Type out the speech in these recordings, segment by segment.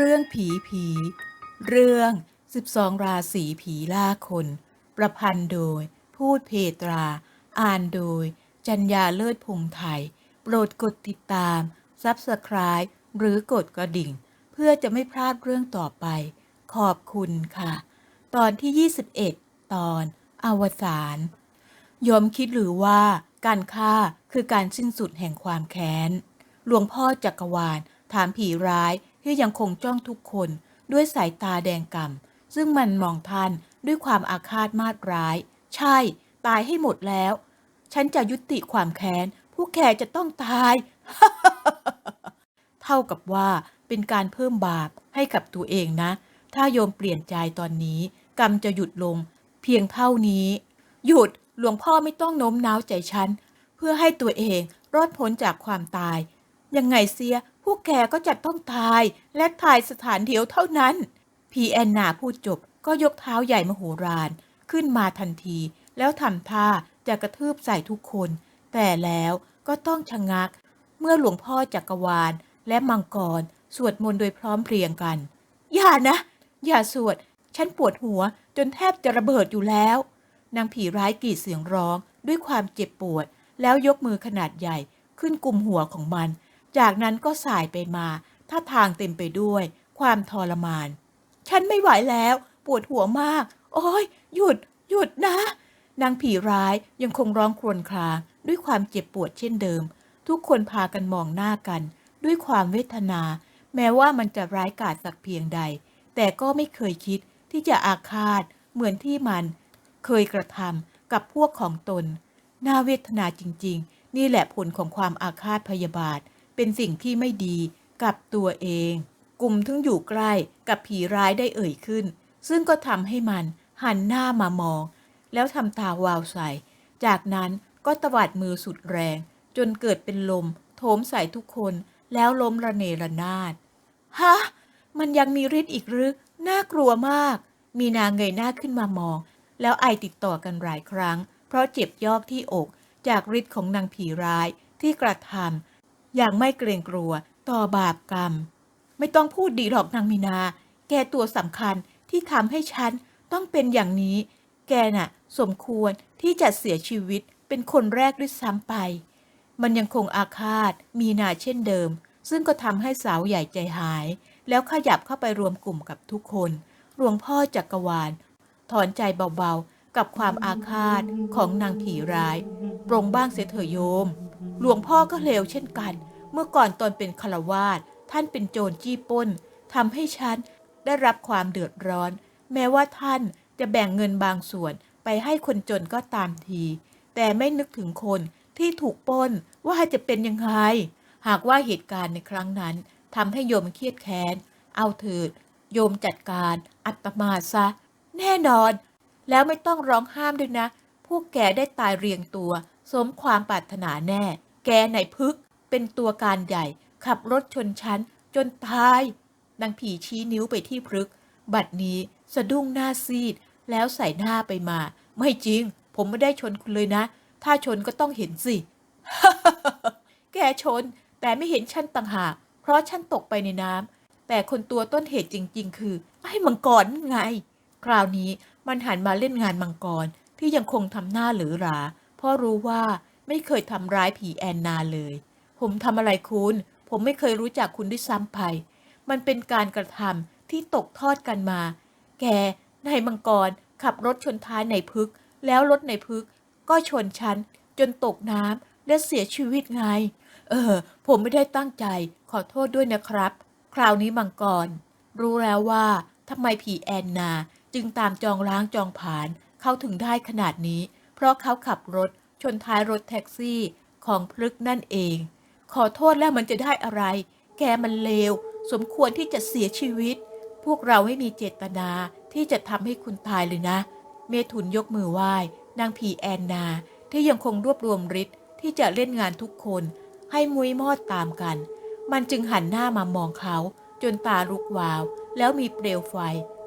เรื่องผีผี เรื่อง 12 ราศีผีล่าคน ประพันธ์โดย พูดเพตรา อ่านโดย จัญญาเลิศพงไทย โปรดกดติดตาม ซับสไคร b e หรือกดกระดิ่ง เพื่อจะไม่พลาดเรื่องต่อไป ขอบคุณค่ะ ตอนที่ 21 ตอน อวสานยอมคิดหรือว่าการฆ่าคือการสิ้นสุดแห่งความแค้น หลวงพ่อจักรวาลถามผีร้าย ที่ยังคงจ้องทุกคนด้วยสายตาแดงก่ำซึ่งมันมองท่านด้วยความอาฆาตมาดร้าย ใช่ ตายให้หมดแล้ว ฉันจะยุติความแค้น ผู้แก่จะต้องตาย เท่ากับว่าเป็นการเพิ่มบาปให้กับตัวเองนะ ถ้าโยมเปลี่ยนใจตอนนี้ กรรมจะหยุดลง เพียงเท่านี้ หยุดหลวงพ่อไม่ต้องโน้มน้าวใจฉัน เพื่อให้ตัวเองรอดพ้นจากความตาย ยังไงเสียผู้แกก็จะต้องตายและตายสถานเดียวเท่านั้น พีแอนนาพูดจบก็ยกเท้าใหญ่มโหฬารขึ้นมาทันที แล้วทำท่าจะกระทืบใส่ทุกคน แต่แล้วก็ต้องชะงัก เมื่อหลวงพ่อจักรวาลและมังกร สวดมนต์โดยพร้อมเพรียงกัน อย่านะ อย่าสวด ฉันปวดหัวจนแทบจะระเบิดอยู่แล้ว นางผีร้ายกรีดเสียงร้องด้วยความเจ็บปวด แล้วยกมือขนาดใหญ่ขึ้นกลุ่มหัวของมัน จากนั้นก็สายไปมาท่าทางเต็มไปด้วย ความทรมาน ฉันไม่ไหวแล้ว ปวดหัวมาก โอ้ยหยุด หยุดนะ นางผีร้ายยังคงร้องครวญครางด้วยความเจ็บปวดเช่นเดิม ทุกคนพากันมองหน้ากัน ด้วยความเวทนา แม้ว่ามันจะร้ายกาจสักเพียงใด แต่ก็ไม่เคยคิดที่จะอาฆาตเหมือนที่มัน เคยกระทำกับพวกของตน น่าเวทนาจริง ๆ นี่แหละผลของความอาฆาตพยาบาท เป็นสิ่งที่ไม่ดีกับตัวเอง กลุ่มถึงอยู่ใกล้กับผีร้ายได้เอ่ยขึ้น ซึ่งก็ทำให้มันหันหน้ามามอง แล้วทำตาวาวใส่ จากนั้นก็ตวัดมือสุดแรง จนเกิดเป็นลม โถมใส่ทุกคนแล้วล้มระเนระนาดฮะมันยังมีฤทธิ์อีกหรือ น่ากลัวมาก มีนางเงยหน้าขึ้นมามอง แล้วไอติดต่อกันหลายครั้ง เพราะเจ็บยอกที่อก จากฤทธิ์ของนางผีร้ายที่กระทำ อย่างไม่เกรงกลัวต่อบาปกรรม ไม่ต้องพูดดีหรอกนางมีนา แกตัวสำคัญที่ทำให้ฉันต้องเป็นอย่างนี้ แกน่ะ สมควรที่จะเสียชีวิตเป็นคนแรกด้วยซ้ำไป มันยังคงอาฆาตมีนาเช่นเดิม ซึ่งก็ทำให้สาวใหญ่ใจหาย แล้วขยับเข้าไปรวมกลุ่มกับทุกคนหลวงพ่อจักรวาล ถอนใจเบาๆ กับความอาฆาตของนางผีร้าย ปรงบ้างเสียเถอะโยม หลวงพ่อก็เลวเช่นกัน เมื่อก่อนตอนเป็นคาวาสท่านเป็นโจรจี้ป้นทำให้ฉันได้รับความเดือดร้อน แม้ว่าท่านจะแบ่งเงินบางส่วนไปให้คนจนก็ตามที แต่ไม่นึกถึงคนที่ถูกป้นว่าจะเป็นยังไง หากว่าเหตุการณ์ในครั้งนั้นทำให้โยมเครียดแค้น เอาเถิด โยมจัดการ อัตมาซะ แน่นอน แล้วไม่ต้องร้องห้ามด้วยนะ พวกแกได้ตายเรียงตัว สมความปรารถนาแน่ แกไหนพึก เป็นตัวการใหญ่ ขับรถชนชั้น จนตายนางผีชี้นิ้วไปที่พฤกษ์บัดนี้สะดุ้งหน้าซีด แล้วใส่หน้าไปมา ไม่จริง ผมไม่ได้ชนคุณเลยนะ ถ้าชนก็ต้องเห็นสิ แกชน แต่ไม่เห็นฉันต่างหาก เพราะฉันตกไปในน้ำ แต่คนตัวต้นเหตุจริง ๆ คือ ไอ้มังกรนั่นไง คราวนี้มันหันมาเล่นงานมังกรที่ยังคงทำหน้าหรือหรา พราะรู้ว่าไม่เคยทำร้ายผีแอนนาเลย ผมทำอะไรคุณ ผมไม่เคยรู้จักคุณด้วยซ้ำไป มันเป็นการกระทำที่ตกทอดกันมา แกนายมังกรขับรถชนท้ายในพึก แล้วรถในพึก ก็ชนฉัน จนตกน้ำและเสียชีวิตไง เออ ผมไม่ได้ตั้งใจ ขอโทษด้วยนะครับ คราวนี้มังกร รู้แล้วว่าทำไมผีแอนนา จึงตามจองล้างจองผาน เข้าถึงได้ขนาดนี้ เพราะเขาขับรถชนท้ายรถแท็กซี่ของพลึกนั่นเอง ขอโทษแล้วมันจะได้อะไร แกมันเลว สมควรที่จะเสียชีวิต พวกเราไม่มีเจตนาที่จะทำให้คุณตายเลยนะ เมถุนยกมือไหว้ นางผีแอนนา ที่ยังคงรวบรวมฤทธิ์ที่จะเล่นงานทุกคน ให้มุ้ยมอดตามกัน มันจึงหันหน้ามามองเขา จนตาลุกวาว แล้วมีเปลวไฟ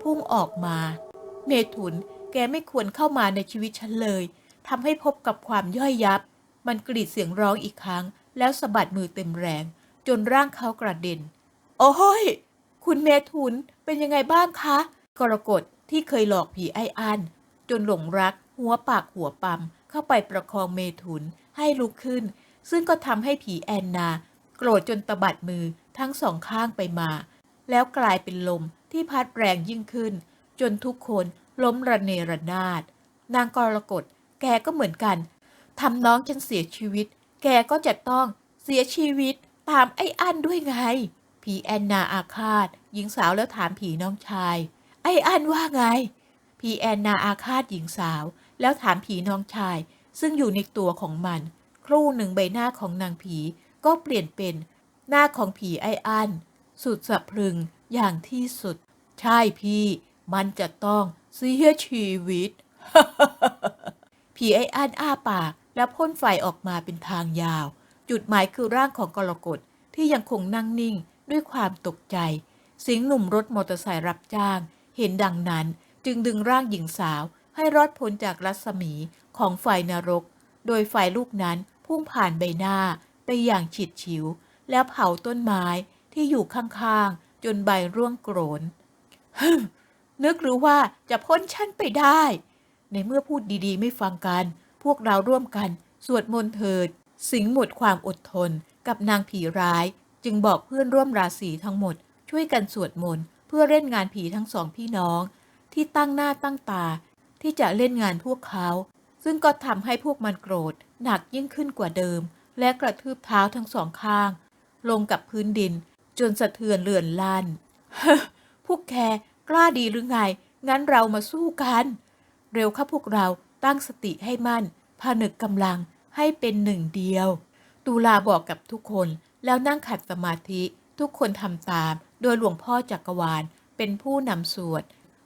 พุ่งออกมา เมถุนแกไม่ควรเข้ามาในชีวิตฉันเลย ทำให้พบกับความย่อยยับ มันกรีดเสียงร้องอีกครั้ง แล้วสะบัดมือเต็มแรง จนร่างเขากระเด็น โอ้ย คุณเมถุนเป็นยังไงบ้างคะ กรกฎที่เคยหลอกผีไอ้อันจนหลงรัก หัวปากหัวปั๊มเข้าไปประคองเมถุนให้ลุกขึ้น ซึ่งก็ทำให้ผีแอนนา โกรธจนตะบัดมือทั้งสองข้างไปมา แล้วกลายเป็นลมที่พัดแรงยิ่งขึ้น จนทุกคนล้มระเนระนาด นางกรกฎ แกก็เหมือนกันทำน้องฉันเสียชีวิต แกก็จะต้องเสียชีวิตตามไอ้อันด้วยไง ผีแอนนาอาฆาต หญิงสาวแล้วถามผีน้องชาย ไอ้อันว่าไง ผีแอนนาอาฆาตหญิงสาวแล้วถามผีน้องชาย ซึ่งอยู่ในตัวของมัน ครู่หนึ่งใบหน้าของนางผีก็เปลี่ยนเป็น หน้าของผีไอ้อันสุดสะพรึงอย่างที่สุด ใช่พี่ มันจะต้องเสียชีวิต ผีไอ้อันอ้าปาก แล้วพ่นไฟออกมาเป็นทางยาว จุดหมายคือร่างของกรกฎที่ยังคงนั่งนิ่งด้วยความตกใจ สิงหนุ่มรถมอเตอร์ไซค์รับจ้าง เห็นดังนั้นจึงดึงร่างหญิงสาวให้รอดพ้นจากรัศมีของไฟนรก โดยไฟลูกนั้นพุ่งผ่านใบหน้าไปอย่างฉิดฉิว แล้วเผาต้นไม้ที่อยู่ข้างๆ จนใบร่วงโกรนฮึนึกหรือว่าจะพ้นชั้นไปได้ ในเมื่อพูดดีๆ ไม่ฟังกัน พวกเราร่วมกัน สวดมนต์เถิด สิงหมดความอดทน กับนางผีร้าย จึงบอกเพื่อนร่วมราศีทั้งหมด ช่วยกันสวดมนต์เพื่อเล่นงานผีทั้งสองพี่น้อง ที่ตั้งหน้าตั้งตา ที่จะเล่นงานพวกเขา ซึ่งก็ทำให้พวกมันโกรธ หนักยิ่งขึ้นกว่าเดิม และกระทืบเท้าทั้งสองข้าง ลงกับพื้นดิน จนสะเทือนเลือนลั่นพวกแกกล้าดีหรือไง งั้นเรามาสู้กัน เร็วค่ะพวกเราตั้งสติให้มั่นผนึกกำลังให้เป็นหนึ่งเดียวตูลาบอกกับทุกคนแล้วนั่งขัดสมาธิทุกคนทำตาม โดยหลวงพ่อจักรวาลเป็นผู้นำสวด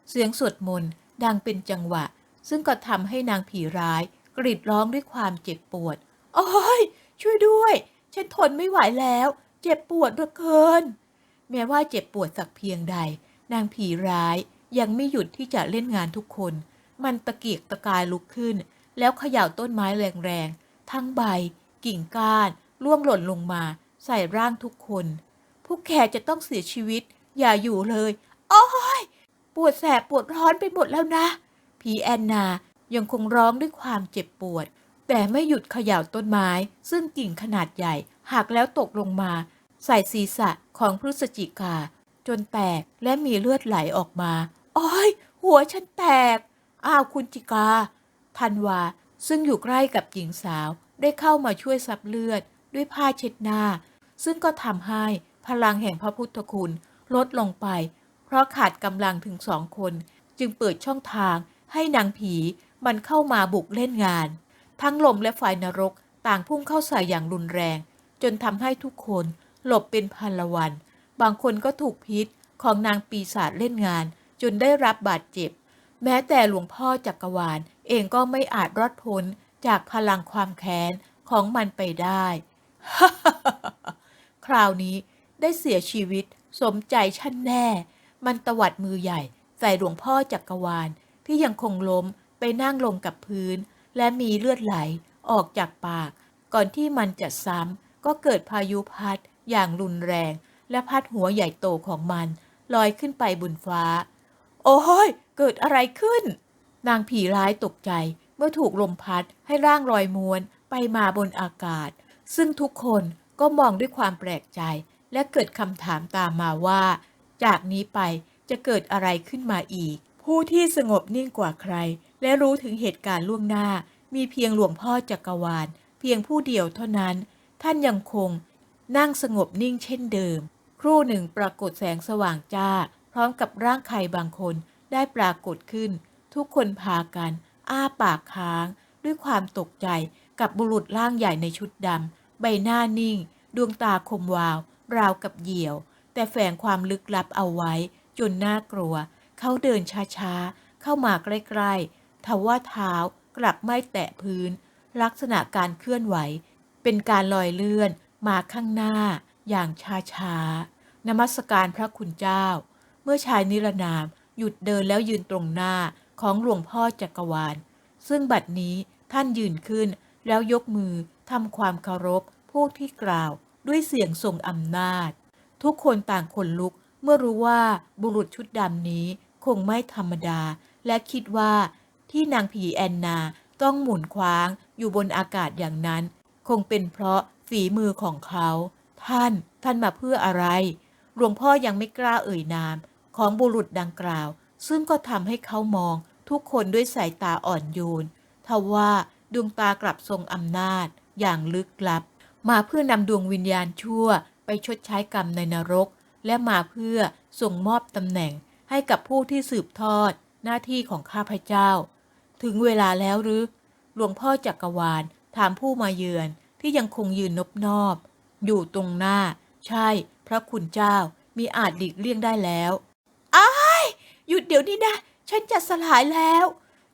เสียงสวดมนต์ดังเป็นจังหวะ ซึ่งก็ทำให้นางผีร้าย กรีดร้องด้วยความเจ็บปวด โอ้ย ช่วยด้วย ฉันทนไม่ไหวแล้ว เจ็บปวดเหลือเกิน แม้ว่าเจ็บปวดสักเพียงใด นางผีร้ายยังไม่หยุดที่จะเล่นงานทุกคน มันตะเกียกตะกายลุกขึ้น แล้วเขย่าต้นไม้แรงๆ ทั้งใบ กิ่งก้านร่วงหล่นลงมา ใส่ร่างทุกคน พวกแขกจะต้องเสียชีวิต อย่าอยู่เลย โอ้ย ปวดแสบปวดร้อนไปหมดแล้วนะ ผีแอนนายังคงร้องด้วยความเจ็บปวด แต่ไม่หยุดเขย่าต้นไม้ ซึ่งกิ่งขนาดใหญ่หักแล้วตกลงมา ใส่ศีรษะของพฤศจิกา จนแตกและมีเลือดไหลออกมา โอ้ย หัวฉันแตก อ้าวคุณจิกาธันวา ซึ่งอยู่ใกล้กับหญิงสาวได้เข้ามาช่วยซับเลือด ด้วยผ้าเช็ดหน้า ซึ่งก็ทำให้พลังแห่งพระพุทธคุณลดลงไป เพราะขาดกำลังถึงสองคน จึงเปิดช่องทางให้นางผีมันเข้ามาบุกเล่นงาน ทั้งลมและไฟนรกต่างพุ่งเข้าใส่อย่างรุนแรง จนทำให้ทุกคนหลบเป็นพันละวัน บางคนก็ถูกพิษของนางปีศาจเล่นงาน จนได้รับบาดเจ็บ แม้แต่หลวงพ่อจักรวาลเองก็ไม่อาจรอดพ้นจากพลังความแค้นของมันไปได้ คราวนี้ได้เสียชีวิตสมใจฉันแน่ มันตวัดมือใหญ่ใส่หลวงพ่อจักรวาลที่ยังคงล้มไปนั่งลงกับพื้น และมีเลือดไหลออกจากปาก ก่อนที่มันจะซ้ำก็เกิดพายุพัดอย่างรุนแรง และพัดหัวใหญ่โตของมัน ลอยขึ้นไปบนฟ้า โอ้ย เกิดอะไรขึ้น นางผีร้ายตกใจเมื่อถูกลมพัดให้ร่างลอยมวนไปมาบนอากาศ ซึ่งทุกคนก็มองด้วยความแปลกใจ และเกิดคำถามตามมาว่า จากนี้ไปจะเกิดอะไรขึ้นมาอีก ผู้ที่สงบนิ่งกว่าใคร และรู้ถึงเหตุการณ์ล่วงหน้า มีเพียงหลวงพ่อจักรวาล เพียงผู้เดียวเท่านั้น ท่านยังคง นั่งสงบนิ่งเช่นเดิม ครู่หนึ่งปรากฏแสงสว่างจ้า พร้อมกับร่างใครบางคน ได้ปรากฏขึ้น ทุกคนพากัน อ้าปากค้าง ด้วยความตกใจกับบุรุษร่างใหญ่ในชุดดำใบหน้านิ่ง ดวงตาคมวาว ราวกับเหยี่ยว แต่แฝงความลึกลับเอาไว้ จนน่ากลัว เขาเดินช้าๆ เข้ามาใกล้ๆทว่าเท้ากลับไม่แตะพื้น ลักษณะการเคลื่อนไหว เป็นการลอยเลื่อนมาข้างหน้า อย่างช้าๆนมัสการพระคุณเจ้า เมื่อชายนิรนาม หยุดเดินแล้วยืนตรงหน้าของหลวงพ่อจักรวาล ซึ่งบัดนี้ท่านยืนขึ้นแล้วยกมือทำความเคารพผู้ที่กล่าวด้วยเสียงทรงอำนาจ ทุกคนต่างขนลุกเมื่อรู้ว่าบุรุษชุดดำนี้คงไม่ธรรมดา และคิดว่าที่นางผีแอนนาต้องหมุนคว้างอยู่บนอากาศอย่างนั้น คงเป็นเพราะฝีมือของเขา ท่านท่านมาเพื่ออะไร หลวงพ่อยังไม่กล้าเอ่ยนาม ของบุรุษดังกล่าว ซึ่งก็ทำให้เขามองทุกคนด้วยสายตาอ่อนโยนทว่าดวงตากลับทรงอำนาจ อย่างลึกลับ มาเพื่อนำดวงวิญญาณชั่ว ไปชดใช้กรรมในนรก และมาเพื่อส่งมอบตำแหน่งให้กับผู้ที่สืบทอด หน้าที่ของข้าพเจ้า ถึงเวลาแล้วหรือหลวงพ่อจักรวาลถามผู้มาเยือนที่ยังคงยืนนบนอบ อยู่ตรงหน้า ใช่ พระคุณเจ้ามีอาจหลีกเลี่ยงได้แล้ว หยุดเดี๋ยวนี้นะ ฉันจะสลายแล้ว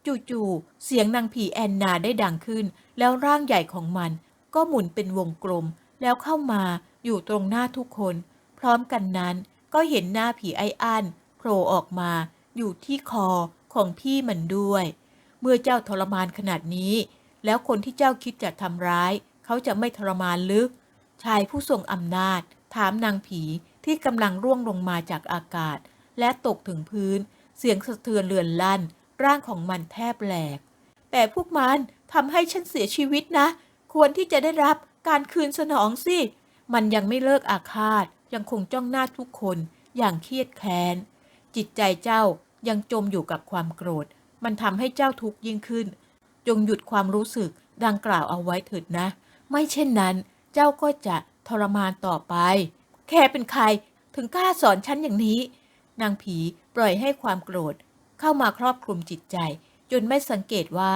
จู่ๆ เสียงนางผีแอนนาได้ดังขึ้น แล้วร่างใหญ่ของมัน ก็หมุนเป็นวงกลม แล้วเข้ามาอยู่ตรงหน้าทุกคน พร้อมกันนั้นก็เห็นหน้าผีไอ้อันโผล่ออกมา อยู่ที่คอของพี่มันด้วย เมื่อเจ้าทรมานขนาดนี้ แล้วคนที่เจ้าคิดจะทำร้าย เขาจะไม่ทรมานลึกชายผู้ทรงอำนาจ ถามนางผีที่กำลังร่วงลงมาจากอากาศ และตกถึงพื้น เสียงสะเทือนเลือนลั่น ร่างของมันแทบแหลก แต่พวกมันทำให้ฉันเสียชีวิตนะ ควรที่จะได้รับการคืนสนองสิ มันยังไม่เลิกอาฆาต ยังคงจ้องหน้าทุกคนอย่างเครียดแค้น จิตใจเจ้ายังจมอยู่กับความโกรธ มันทำให้เจ้าทุกข์ยิ่งขึ้น จงหยุดความรู้สึกดังกล่าวเอาไว้เถิดนะ ไม่เช่นนั้น เจ้าก็จะทรมานต่อไป แค่เป็นใครถึงกล้าสอนฉันอย่างนี้ นางผีปล่อยให้ความโกรธ เข้ามาครอบคลุมจิตใจ จนไม่สังเกตว่า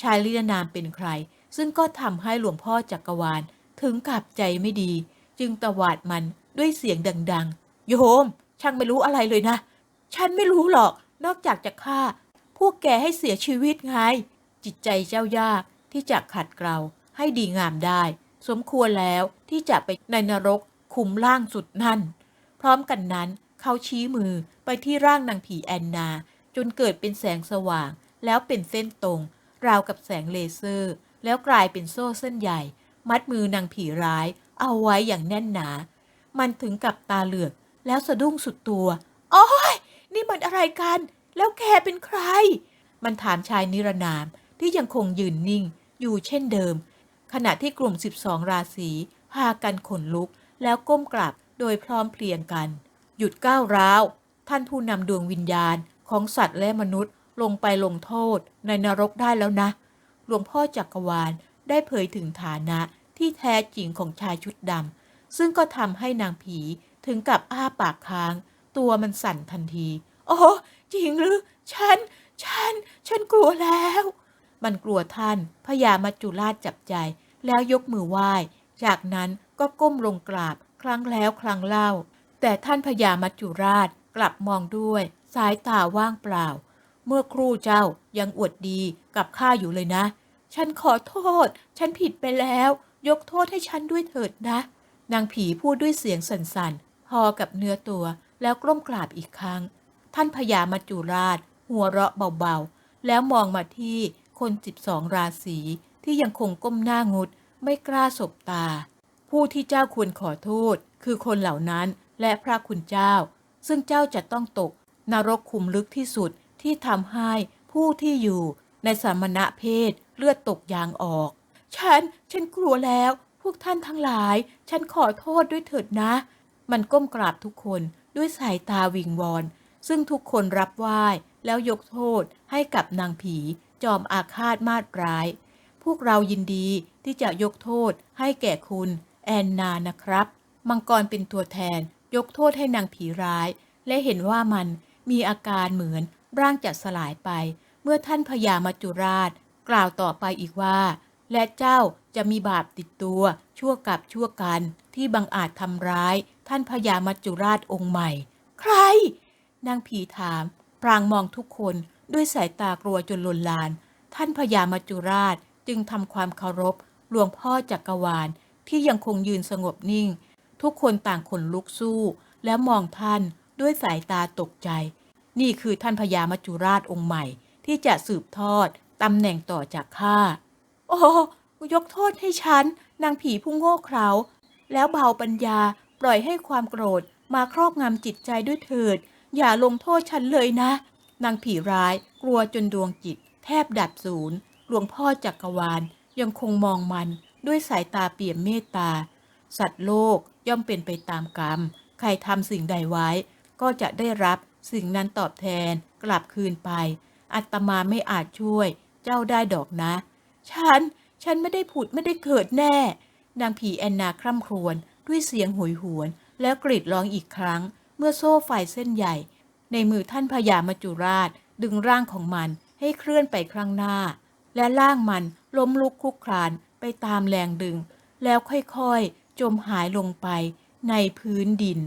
ชายลินามเป็นใคร ซึ่งก็ทำให้หลวงพ่อจักรวาล ถึงกับใจไม่ดี จึงตวาดมันด้วยเสียงดัง ๆ โยม ช่างไม่รู้อะไรเลยนะ ฉันไม่รู้หรอก นอกจากจะฆ่า พวกแกให้เสียชีวิตไง จิตใจเจ้ายากที่จะขัดเกลาให้ดีงามได้ สมควรแล้วที่จะไปในนรกคุมร่างสุดนั่น พร้อมกันนั้น เขาชี้มือไปที่ร่างนางผีแอนนา จนเกิดเป็นแสงสว่าง แล้วเป็นเส้นตรง ราวกับแสงเลเซอร์ แล้วกลายเป็นโซ่เส้นใหญ่ มัดมือนางผีร้าย เอาไว้อย่างแน่นหนา มันถึงกับตาเหลือก แล้วสะดุ้งสุดตัวโอ้ยนี่มันอะไรกัน แล้วแกเป็นใคร มันถามชายนิรนามที่ยังคงยืนนิ่ง อยู่เช่นเดิม ขณะที่กลุ่ม 12 ราศีพากันขนลุกแล้วก้มกราบโดยพร้อมเพรียงกัน หยุดก้าวร้าว ท่านผู้นำดวงวิญญาณของสัตว์และมนุษย์ลงไปลงโทษในนรกได้แล้วนะ หลวงพ่อจักรวาลได้เผยถึงฐานะที่แท้จริงของชายชุดดำซึ่งก็ทำให้นางผีถึงกับอ้าปากค้าง ตัวมันสั่นทันที โอ้จริงหรือ ฉัน ฉัน ฉันกลัวแล้ว มันกลัวท่านพญามัจจุราชจับใจ แล้วยกมือไหว้ จากนั้นก็ก้มลงกราบครั้งแล้วครั้งเล่า แต่ท่านพญามัจจุราชกลับมองด้วย สายตาว่างเปล่า เมื่อครู่เจ้ายังอวดดีกับข้าอยู่เลยนะ ฉันขอโทษ ฉันผิดไปแล้ว ยกโทษให้ฉันด้วยเถิดนะ นางผีพูดด้วยเสียงสั่นๆ พอกับเนื้อตัวแล้วกล้มกราบอีกครั้ง ท่านพญามัจจุราช หัวเราะเบาๆ แล้วมองมาที่คนสิบสองราศีที่ยังคงก้มหน้างุดไม่กล้าสบตา ผู้ที่เจ้าควรขอโทษ คือคนเหล่านั้น และพระคุณเจ้า ซึ่งเจ้าจะต้องตก นรกคุมลึกที่สุดที่ทำให้ผู้ที่อยู่ในสมณะเพศเลือดตกยางออก ฉัน ฉันกลัวแล้ว พวกท่านทั้งหลาย ฉันขอโทษด้วยเถิดนะ มันก้มกราบทุกคนด้วยสายตาวิงวอน ซึ่งทุกคนรับไหว้แล้วยกโทษให้กับนางผีจอมอาฆาตมาดร้าย พวกเรายินดีที่จะยกโทษให้แก่คุณ แอนนานะครับ มังกรเป็นตัวแทน ยกโทษให้นางผีร้าย และเห็นว่ามันมีอาการเหมือนร่างจะสลายไป เมื่อท่านพญามัจจุราช กล่าวต่อไปอีกว่า และเจ้าจะมีบาปติดตัวชั่วกับชั่วกันที่บังอาจทำร้าย ท่านพญามัจจุราชองค์ใหม่ ใคร นางผีถามพรางมองทุกคนด้วยสายตากลัวจนลนลาน ท่านพญามัจจุราชจึงทำความเคารพหลวงพ่อจักรวาลที่ยังคงยืนสงบนิ่ง ทุกคนต่างขนลุกสู้ แล้วมองท่านด้วยสายตาตกใจ นี่คือท่านพญามัจจุราชองค์ใหม่ ที่จะสืบทอดตำแหน่งต่อจากข้า โอ้ยกโทษให้ฉัน นางผีผู้โง่เขลาแล้วเบาปัญญาปล่อยให้ความโกรธมาครอบงำจิตใจด้วยเถิด อย่าลงโทษฉันเลยนะ นางผีร้ายกลัวจนดวงจิต แทบดับศูนย์หลวงพ่อจักรวาลยังคงมองมันด้วยสายตาเปี่ยมเมตตา สัตว์โลก ย่อมเป็นไปตามกรรม ใครทำสิ่งใดไว้ ก็จะได้รับสิ่งนั้นตอบแทนกลับคืนไป อัตมาไม่อาจช่วย เจ้าได้ดอกนะ ฉัน ฉันไม่ได้ผุดไม่ได้เกิดแน่ นางผีแอนนาคร่ำครวญด้วยเสียงโหยหวน แล้วกรีดร้องอีกครั้ง เมื่อโซ่ไฟเส้นใหญ่ ในมือท่านพญามัจจุราช ดึงร่างของมันให้เคลื่อนไปข้างหน้า และร่างมันล้มลุกคลุกคลานไปตามแรงดึง แล้วค่อยๆ จมหายลงไปในพื้นดิน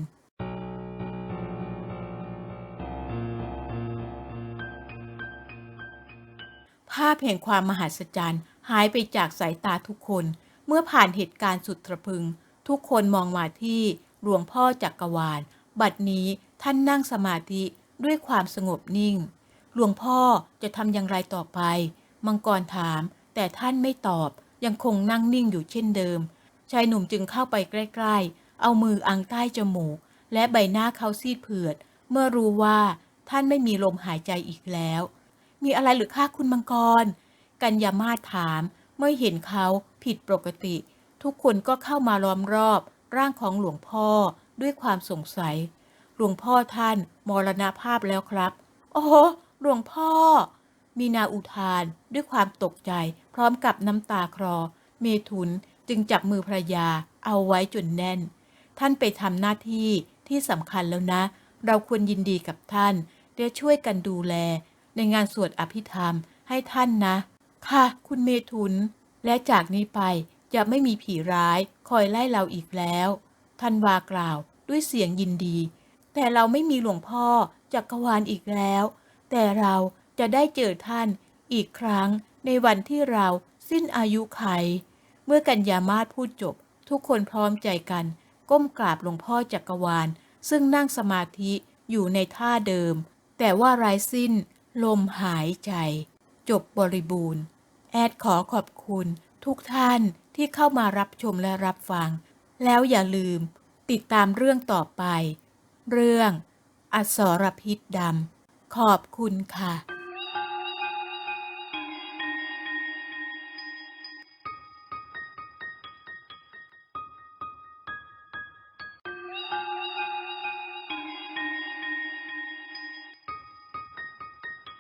ภาพแห่งความมหัศจรรย์หายไปจากสายตาทุกคน เมื่อผ่านเหตุการณ์สุดตระพึง ทุกคนมองมาที่หลวงพ่อจักกรวาล บัดนี้ท่านนั่งสมาธิด้วยความสงบนิ่ง หลวงพ่อจะทำอย่างไรต่อไป มังกรถาม แต่ท่านไม่ตอบ ยังคงนั่งนิ่งอยู่เช่นเดิม ชายหนุ่มจึงเข้าไปใกล้ๆ เอามืออังใต้จมูก และใบหน้าเขาซีดเผือด เมื่อรู้ว่าท่านไม่มีลมหายใจอีกแล้ว มีอะไรหรือคะคุณมังกร กัญญามาศถามเมื่อเห็นเขาผิดปกติ ทุกคนก็เข้ามาล้อมรอบร่างของหลวงพ่อด้วยความสงสัย หลวงพ่อท่านมรณภาพแล้วครับ โอ้โหหลวงพ่อ มีนาอุทานด้วยความตกใจ พร้อมกับน้ำตาคลอ เมถุน จึงจับมือภรรยาเอาไว้จนแน่น ท่านไปทำหน้าที่ที่สำคัญแล้วนะ เราควรยินดีกับท่านและช่วยกันดูแล ในงานสวดอภิธรรมให้ท่านนะ ค่ะ คุณเมถุน และจากนี้ไปจะไม่มีผีร้ายคอยไล่เราอีกแล้วท่านวากล่าวด้วยเสียงยินดี แต่เราไม่มีหลวงพ่อจักรวาลอีกแล้ว แต่เราจะได้เจอท่านอีกครั้งในวันที่เราสิ้นอายุไข เมื่อกัญญามาศพูดจบ ทุกคนพร้อมใจกัน ก้มกราบหลวงพ่อจักรวาล ซึ่งนั่งสมาธิอยู่ในท่าเดิม แต่ว่าไร้สิ้น ลมหายใจ จบบริบูรณ์ แอดขอขอบคุณ ทุกท่านที่เข้ามารับชมและรับฟัง แล้วอย่าลืม ติดตามเรื่องต่อไป เรื่อง อสรพิษดำขอบคุณค่ะ